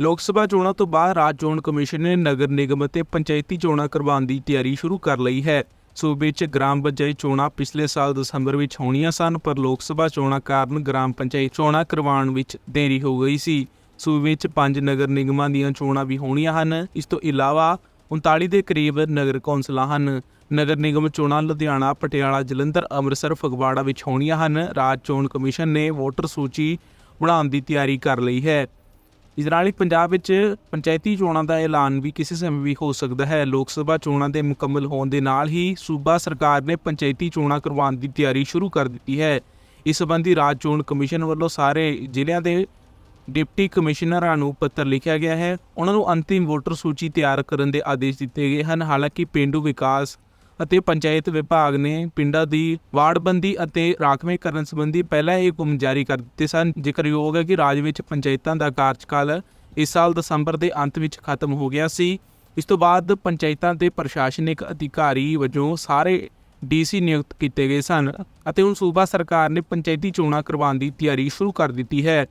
ਲੋਕ ਸਭਾ ਚੋਣਾਂ ਤੋਂ ਬਾਅਦ ਰਾਜ ਚੋਣ ਕਮਿਸ਼ਨ ਨੇ ਨਗਰ ਨਿਗਮ ਅਤੇ ਪੰਚਾਇਤੀ ਚੋਣਾਂ ਕਰਵਾਉਣ ਦੀ ਤਿਆਰੀ ਸ਼ੁਰੂ ਕਰ ਲਈ ਹੈ। ਸੂਬੇ 'ਚ ਗ੍ਰਾਮ ਪੰਚਾਇਤ ਚੋਣਾਂ ਪਿਛਲੇ ਸਾਲ ਦਸੰਬਰ ਵਿੱਚ ਹੋਣੀਆਂ ਸਨ, ਪਰ ਲੋਕ ਸਭਾ ਚੋਣਾਂ ਕਾਰਨ ਗ੍ਰਾਮ ਪੰਚਾਇਤ ਚੋਣਾਂ ਕਰਵਾਉਣ ਵਿੱਚ ਦੇਰੀ ਹੋ ਗਈ ਸੀ। ਸੂਬੇ 'ਚ ਪੰਜ ਨਗਰ ਨਿਗਮਾਂ ਦੀਆਂ ਚੋਣਾਂ ਵੀ ਹੋਣੀਆਂ ਹਨ। ਇਸ ਤੋਂ ਇਲਾਵਾ 39 ਦੇ ਕਰੀਬ ਨਗਰ ਕੌਂਸਲਾਂ ਹਨ। ਨਗਰ ਨਿਗਮ ਚੋਣਾਂ ਲੁਧਿਆਣਾ, ਪਟਿਆਲਾ, ਜਲੰਧਰ, ਅੰਮ੍ਰਿਤਸਰ, ਫਗਵਾੜਾ ਵਿੱਚ ਹੋਣੀਆਂ ਹਨ। ਰਾਜ ਚੋਣ ਕਮਿਸ਼ਨ ਨੇ ਵੋਟਰ ਸੂਚੀ ਬਣਾਉਣ ਦੀ ਤਿਆਰੀ ਕਰ ਲਈ ਹੈ। ਇਸ ਨਾਲ ਹੀ ਪੰਜਾਬ ਵਿੱਚ ਪੰਚਾਇਤੀ ਚੋਣਾਂ ਦਾ ਐਲਾਨ ਵੀ ਕਿਸੇ ਸਮੇਂ ਵੀ ਹੋ ਸਕਦਾ ਹੈ। ਲੋਕ ਸਭਾ ਚੋਣਾਂ ਦੇ ਮੁਕੰਮਲ ਹੋਣ ਦੇ ਨਾਲ ਹੀ ਸੂਬਾ ਸਰਕਾਰ ਨੇ ਪੰਚਾਇਤੀ ਚੋਣਾਂ ਕਰਵਾਉਣ ਦੀ ਤਿਆਰੀ ਸ਼ੁਰੂ ਕਰ ਦਿੱਤੀ ਹੈ। ਇਸ ਸੰਬੰਧੀ ਰਾਜ ਚੋਣ ਕਮਿਸ਼ਨ ਵੱਲੋਂ ਸਾਰੇ ਜ਼ਿਲ੍ਹਿਆਂ ਦੇ ਡਿਪਟੀ ਕਮਿਸ਼ਨਰਾਂ ਨੂੰ ਪੱਤਰ ਲਿਖਿਆ ਗਿਆ ਹੈ। ਉਹਨਾਂ ਨੂੰ ਅੰਤਿਮ ਵੋਟਰ ਸੂਚੀ ਤਿਆਰ ਕਰਨ ਦੇ ਆਦੇਸ਼ ਦਿੱਤੇ ਗਏ ਹਨ। ਹਾਲਾਂਕਿ ਪਿੰਡੂ ਵਿਕਾਸ ਅਤੇ ਪੰਚਾਇਤ ਵਿਭਾਗ ਨੇ ਪਿੰਡਾਂ ਦੀ ਵਾਰਡਬੰਦੀ ਅਤੇ ਰਾਖਵੇਂਕਰਨ ਸੰਬੰਧੀ ਪਹਿਲਾਂ ਹੀ ਹੁਕਮ ਜਾਰੀ ਕਰ ਦਿੱਤੇ ਸਨ। ਜ਼ਿਕਰਯੋਗ ਹੈ ਕਿ ਰਾਜ ਵਿੱਚ ਪੰਚਾਇਤਾਂ ਦਾ ਕਾਰਜਕਾਲ ਇਸ ਸਾਲ ਦਸੰਬਰ ਦੇ ਅੰਤ ਵਿੱਚ ਖਤਮ ਹੋ ਗਿਆ ਸੀ। ਇਸ ਤੋਂ ਬਾਅਦ ਪੰਚਾਇਤਾਂ ਦੇ ਪ੍ਰਸ਼ਾਸਨਿਕ ਅਧਿਕਾਰੀ ਵਜੋਂ ਸਾਰੇ ਡੀਸੀ ਨਿਯੁਕਤ ਕੀਤੇ ਗਏ ਸਨ ਅਤੇ ਹੁਣ ਸੂਬਾ ਸਰਕਾਰ ਨੇ ਪੰਚਾਇਤੀ ਚੋਣਾਂ ਕਰਵਾਉਣ ਦੀ ਤਿਆਰੀ ਸ਼ੁਰੂ ਕਰ ਦਿੱਤੀ ਹੈ।